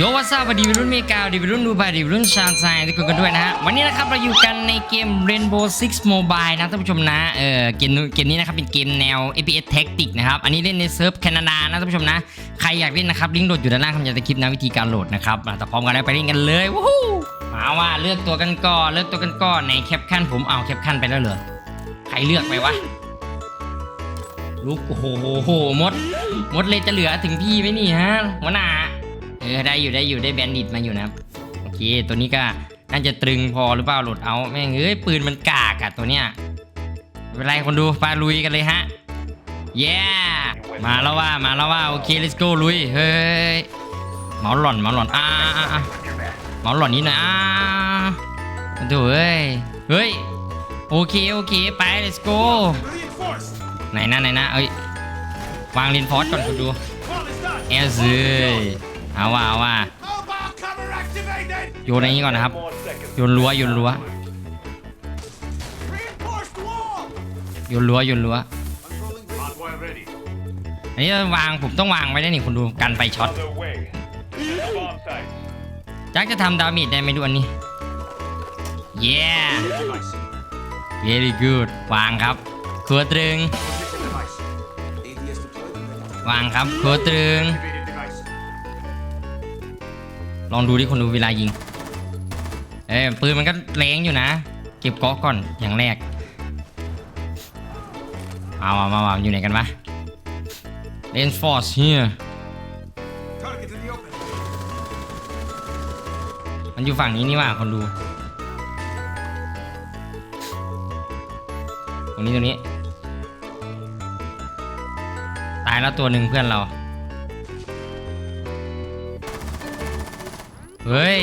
โยวัสวัดีวัยรุ่นเมกาดีวัยรุ่นดูบายดีวัยรุ่นชาญไซทุกคนกันด้วยนะฮะวันนี้นะครับเราอยู่กันในเกม Rainbow Six Mobile นะท่านผู้ชมนะเออเกมเกมนี้นะครับเป็นเกมแนว FPS Tactic นะครับอันนี้เล่นในเซิร์ฟแคนาดานะท่านผู้ชมนะใครอยากเล่นนะครับลิงก์โหลดอยู่ด้านล่างคำยันตะคลิปนะวิธีการโหลดนะครับแต่พร้อมกันแล้วไปเล่นกันเลยวู้ฮู้มาว่าเลือกตัวกันก่อนเลือกตัวกันก่อนในแคปชั่นผมเอาแคปชั่นไปแล้วเหรอใครเลือกไปวะลูกโอ้โหหโหมดมดเลยจะเหลือถึงพี่ไหมนี่ฮะหัวหน้า ออได้อยู่ได้อยู่ได้แบนดิตมาอยู่นะครับโอเคตัวนี้ก็น่าจะตรึงพอหรือเปล่าโหลดเอาแม่งเอ้ยปืนมันกากอะตัวเนี้ยเป็นไรคนดูไปลุยกันเลยฮะเย้มาแล้วว่ามาแล้วว่าโอเค let's go ลุยเฮ้ยเมาหล่อนเมาหล่อนอ่าอ่าอ่าเมาหล่อนนี้หน่อยอ่าดูเฮ้ยเฮ้ยโอเคโอเคไป let's go ไหนนะไหนนะเอ้ยวางเรนฟอร์สก่อนคุณดูเอสเอ้ย เอาว่าเอาว่าโยนในนี้ก่อนนะครับโยนรั้วโยนรั้วโยนรั้วโยนรั้วอันนี้วางผมต้องวางไว้ได้นี่คุณดูกันไฟช็อตจักจะทำดาเมจได้ไหมดูอันนี้ yeah very good วางครับครัวตรึง วางครับครัวตรึง ลองดูที่คนดูเวลายิง เอ้ยปืนมันก็แรงอยู่นะ เก็บก๊อกก่อนอย่างแรก เอามามามาอยู่ไหนกันวะเลนฟอร์สเฮีย Target in the open. มันอยู่ฝั่งนี้นี่ว่าคนดู ตรงนี้ตรงนี้ ตายแล้วตัวหนึ่งเพื่อนเรา เฮ้ย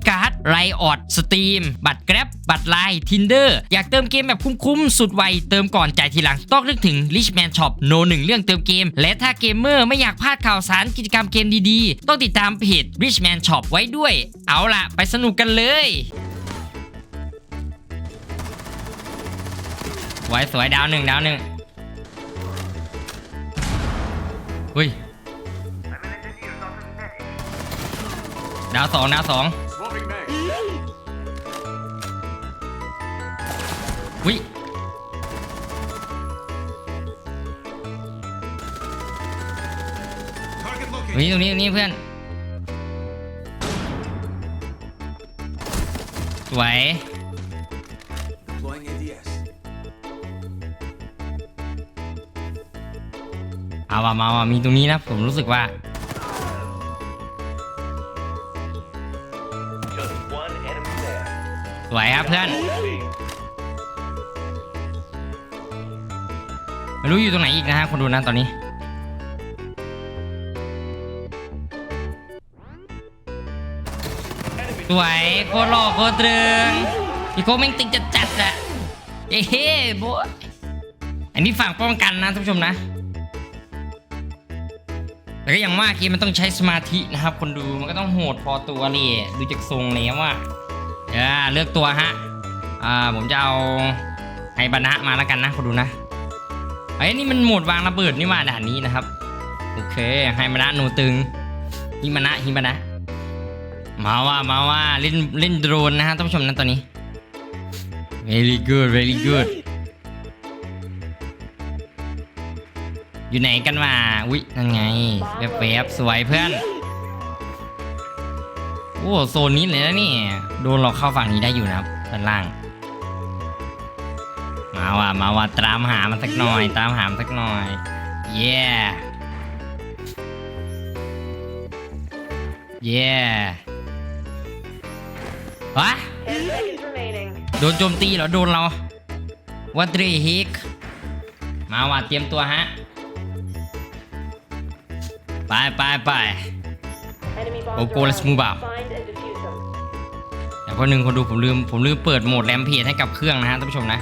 ด ไรออดสตรีมบัตรแกร็บบัตรไลน์ทินเดอร์อยากเติมเกมแบบคุ้มๆ สุดไว เติมก่อนจ่ายทีหลัง ต้องนึกถึง Richman Shop โนหนึ่งเรื่องเติมเกม และถ้าเกมเมอร์ไม่อยากพลาดข่าวสารกิจกรรมเกมดีๆ ต้องติดตามเพจ Richman Shop ไว้ด้วย เอาล่ะ ไปสนุกกันเลยสวยสวยดาวหนึ่งดาวหนึ่งเฮ้ยดาวสองดาวสอง วิ Target ตรงนี้ตรงนี้เพื่อน สวย เอาว่ามาว่ามีตรงนี้นะ ผมรู้สึกว่า สวยครับเพื่อน รู้อยู่ตรงไหนอีกนะฮะคนดูนะตอนนี้ สวยโคตรหล่อโคตรตรึงพี่โคแม่งติงจัดจัดๆอะเอ้เฮ้โบะอันนี้ฝั่งป้องกันนะท่านผู้ชมนะแต่ก็อย่างว่าเกมมันต้องใช้สมาธินะครับ คนดูมันก็ต้องโหดพอตัวเลยดูจากทรงแล้วว่าอ่าเลือกตัวฮะอ่าผมจะเอาไฮบานะมาแล้วกันนะคนดูนะ อ้ยนี่มันโหมดวางระเบิดนี่มาด่านนี้นะครับ โอเคไฮบานะหนูตึงฮิมานะฮิมานะมาว่ามาว่าเล่นเล่นโดรนนะฮะท่านผู้ชมนะตอนนี้ very good very good อยู่ไหนกันมาอุ๊ยนั่นไงแวบๆสวยเพื่อน โอ้โซนนี้เลยนะนี่ โดนเราเข้าฝั่งนี้ได้อยู่นะครับด้านล่าง มาว่ะมาว่ะตามหามันสักหน่อย ตามหามันสักหน่อย เย้เย้วะโดนโจมตีเหรอโดนเราวัตรีฮิกมาว่ะเตรียมตัวฮะ ไปไปไปไป Enemy bombs Go, go, let's around. move out. Find and defuse them. เดี๋ยวคนหนึ่งคนดูผมลืมผมลืมเปิดโหมดแรมเพจให้กับเครื่องนะฮะท่านผู้ชมนะ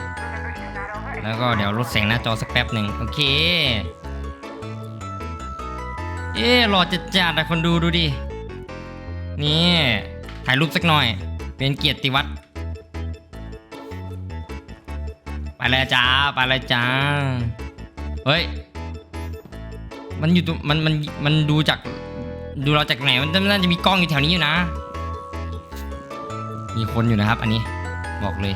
แล้วก็เดี๋ยวลดแสงหน้าจอสักแป๊บหนึ่งโอเค เอ๊ะหล่อจัดจัดๆอะคนดูดูดิ นี่ถ่ายรูปสักหน่อย เป็นเกียรติวัตรไปเลยจ้าไปเลยจ้า เฮ้ย มันอยู่ตรงมันมันมันดูจากดูเราจากไหนมันน่าจะมีกล้องอยู่แถวนี้อยู่นะ มีคนอยู่นะครับ อันนี้บอกเลย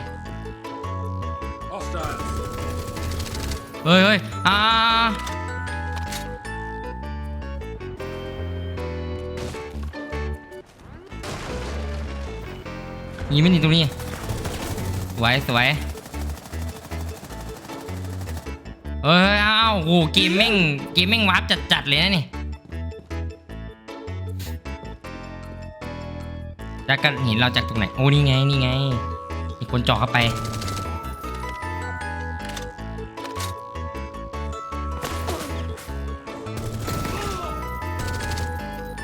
เฮ้ยเฮ้ยอ่ายิงไม่หนีตรงนี้สวยสวยเฮ้ยอ้าวโหเกมแม่งเกมแม่งวาร์ปจัดๆเลยนะนี่จะกันเห็นเราจากตรงไหน โอ้นี่ไงนี่ไงมีคนเจาะเข้าไป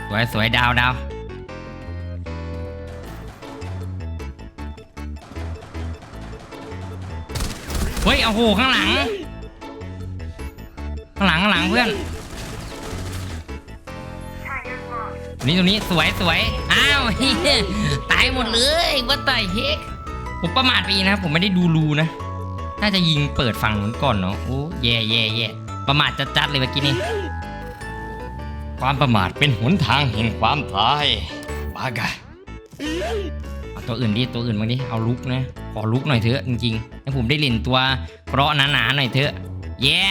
สวยสวยดาวดาวเฮ้ยโอ้โหข้างหลัง ข้างหลังข้างหลังเพื่อน นี่ตรงนี้สวยสวยอ้าวเฮียตายหมดเลยว่าตายเฮกผมประมาทไปนะครับผมไม่ได้ดูรูนะ น่าจะยิงเปิดฝั่งนู้นก่อนเนาะโอ้แย่แย่แย่ประมาทจัดๆเลยเมื่อกี้นี่ ความประมาทเป็นหนทางแห่งความตายบากะเอาตัวอื่นดิตัวอื่นมางดิเอาลุกนะขอลุกหน่อยเถอะจริงๆให้ผมได้เล่นตัวเกราะหนาๆหน่อยเถอะเย้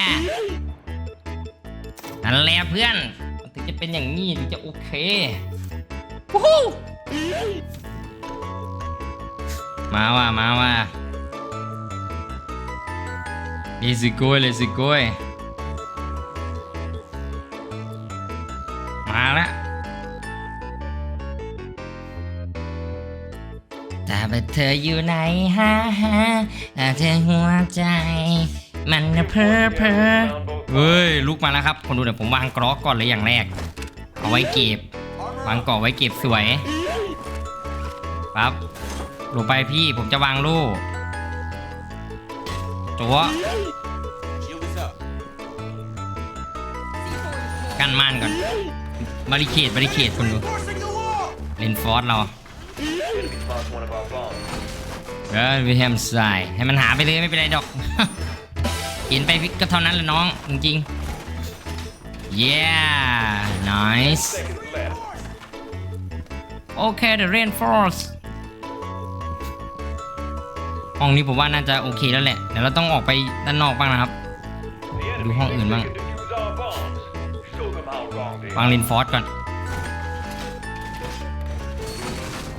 นั่นแหละเพื่อนมันถึงจะเป็นอย่างนี้ถึงจะโอเควู้มาว่ะมาว่ะ Let's go let's go มา ธออยู่ไหนฮะฮะเธอหัวใจ มันนะเพ้อเพ้อเฮ้ยลุกมาแล้วครับ คนดูเดี๋ยวผมวางกรอกก่อนเลยอย่างแรก เอาไว้เก็บ วางกรอกไว้เก็บสวยปั๊บลงไปพี่ผมจะวางลูกจัวกันม่านก่อนบาริเคดบาริเคดคนดูเลนฟอร์สเรา เออวิแฮมไซให้มันหาไปเลยไม่เป็นไรดอกเห็นไปก็เท่านั้นแหละน้อง จริงๆ yeah nice Seconds left. โอเค the reinforce ห้องนี้ผมว่าน่าจะโอเคแล้วแหละ เดี๋ยวเราต้องออกไปด้านนอกบ้างนะครับ ดูห้องอื่นบ้างวาง are. เลนฟอร์สก่อน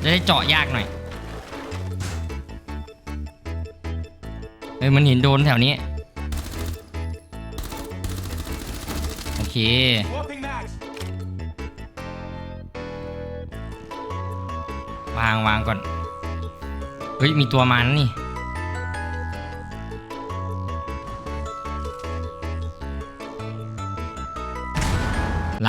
จะได้เจาะยากหน่อยเฮ้ยมันเห็นโดนแถวนี้ โอเค วางวางก่อน เฮ้ย มีตัวมันนี่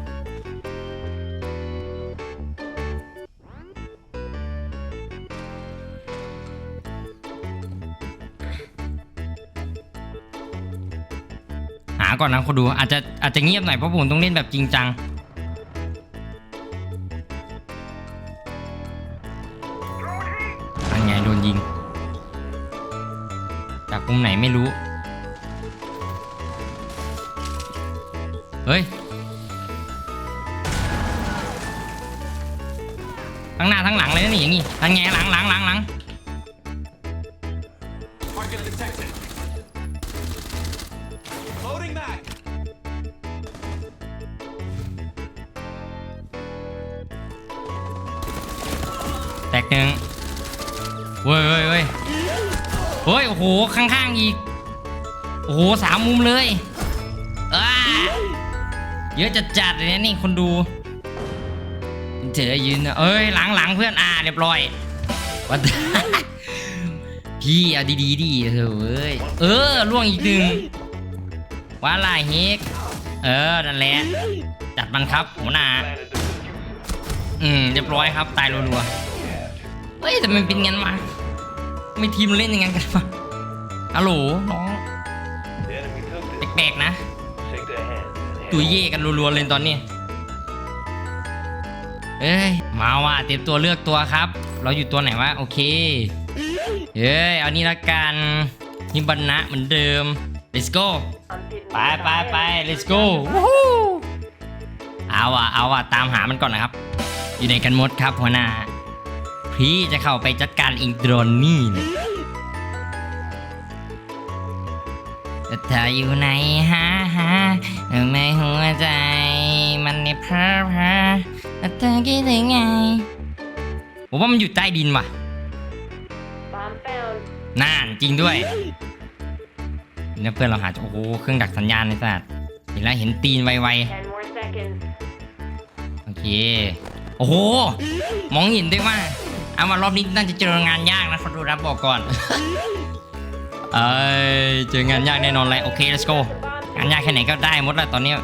ก่อนนะคนดูอาจจะอาจจะเงียบหน่อยเพราะผมต้องเล่นแบบจริงจังอันไงโดนยิง จากมุมไหนไม่รู้ เฮ้ย ทั้งหน้าทั้งหลังเลยนะนี่อย่างงี้ทั้งแงหลังหลังหลังหลัง ยเฮ้ยโอ้โหข้างๆอีก โอ้โหสามมุมเลยอ้าเยอะจัดจัดๆเลยนะนี่คนดูเจอยืนเอ้ยหลังหลังเพื่อนอ่าเรียบร้อยวัดพี่เอาดีๆดีเถอะเว้ยเออล่วงอีกหนึ่งว่าลายเฮกเออนั่นแหละจัดมันครับหัวหน้าอืมเรียบร้อยครับตายรัวๆเฮ้ยแต่มันเป็นงั้นมา ไม่ทีมเล่นย่างงั้นกันวะฮัลโหลน้องแปลกๆนะตุยเย่กันรัวๆเลยตอนนี้เอ้ยมาว่ะเตรียมตัวเลือกตัวครับ เราอยู่ตัวไหนวะโอเคเอ้ยเอานี่ละกันฮิบันนะเหมือนเดิม let's go ไปไปไป let's go วู้หูเอาอะเอาอะตามหามันก่อนนะครับ อยู่ในกันหมดครับหัวหน้า พี่จะเข้าไปจัดการอิงโดรนนี่เลยแต่เธออยู่ไหนฮะฮะในหัวใจ มันในพระพระแล้วเธอคิดยังไงผมว่ามันอยู่ใต้ดินว่ะ Bomb found. น่านจริงด้วยเนี่ยเพื่อนเราหาโอ้โหเครื่องดักสัญญาณในสัตว์เห็นแล้วเห็นตีนไว Ten more seconds. ๆโอเค โอ้โห มองเห็นด้วยว่า เอามารอบนี้น่าจะเจองานยากนะคนดูรับบอกก่อน เอ้ยเจองานยากแน่นอนเลยโอเค let's go งานยากแค่ไหนก็ได้หมดแล้วตอนเนี้ย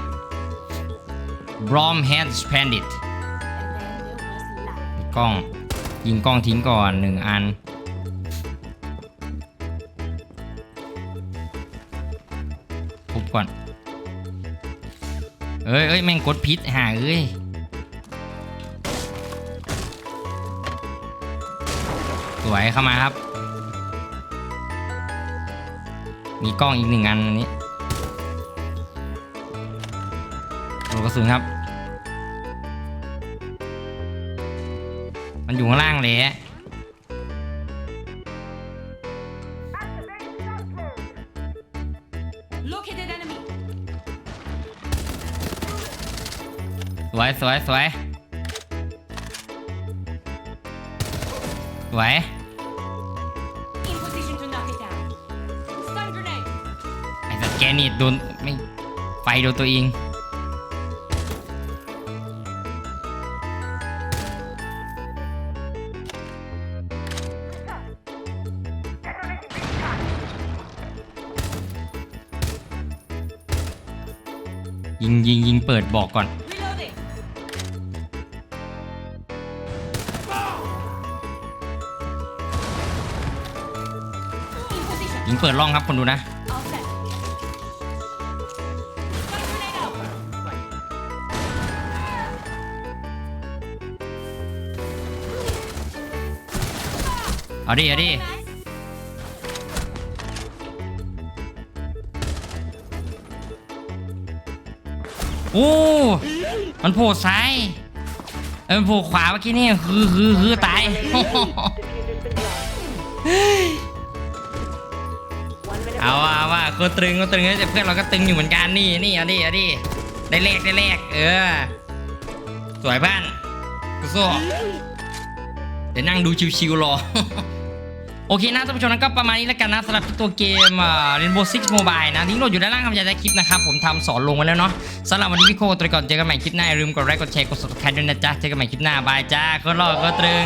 Brom Hand Bandit กล้อง ยิงกล้องทิ้งก่อนหนึ่งอัน ทุบก่อน เอ้ยเอ้ยแม่งกดพิษห่าเอ้ย วยเข้ามาครับ มีกล้องอีกหนึ่งอันอันนี้โหลกระสุนครับ มันอยู่ข้างล่างเลยสวยสวยสวยสวย นี่โดนไม่ไฟโดนตัวเองยิงยิงยิงเปิดบอกก่อน Reloading. In position. ยิงเปิดร่องครับคนดูนะ เอาดิเอาดิโอ้ มันโผล่ซ้ายเออมันโผล่ขวาเมื่อกี้นี่คือคือคือตาย เอาว่าเอาว่าคนตรึงคนตรึงแต่เพื่อนเราก็ตึงอยู่เหมือนกันนี่นี่เอาดิเอาดิได้เลขได้เลขเออ สวยบ้านกูสู้เดี๋ยวนั่งดูชิวๆรอ โอเคนะท่านผู้ชมนั้นก็ประมาณนี้แล้วกันนะสำหรับตัวเกมเอ่อ Rainbow Six Mobile นะทิ้งโหลดอยู่ด้านล่างคำยายใต้คลิปนะครับ ผมทำสอนลงไว้แล้วเนาะสำหรับวันนี้พี่โคตรก่อนเจอกันใหม่คลิปหน้าอย่าลืมกดไลค์กดแชร์กด subscribe ด้วยนะจ๊ะเจอกันใหม่คลิปหน้าบายจ้าก็รอก็ตรึง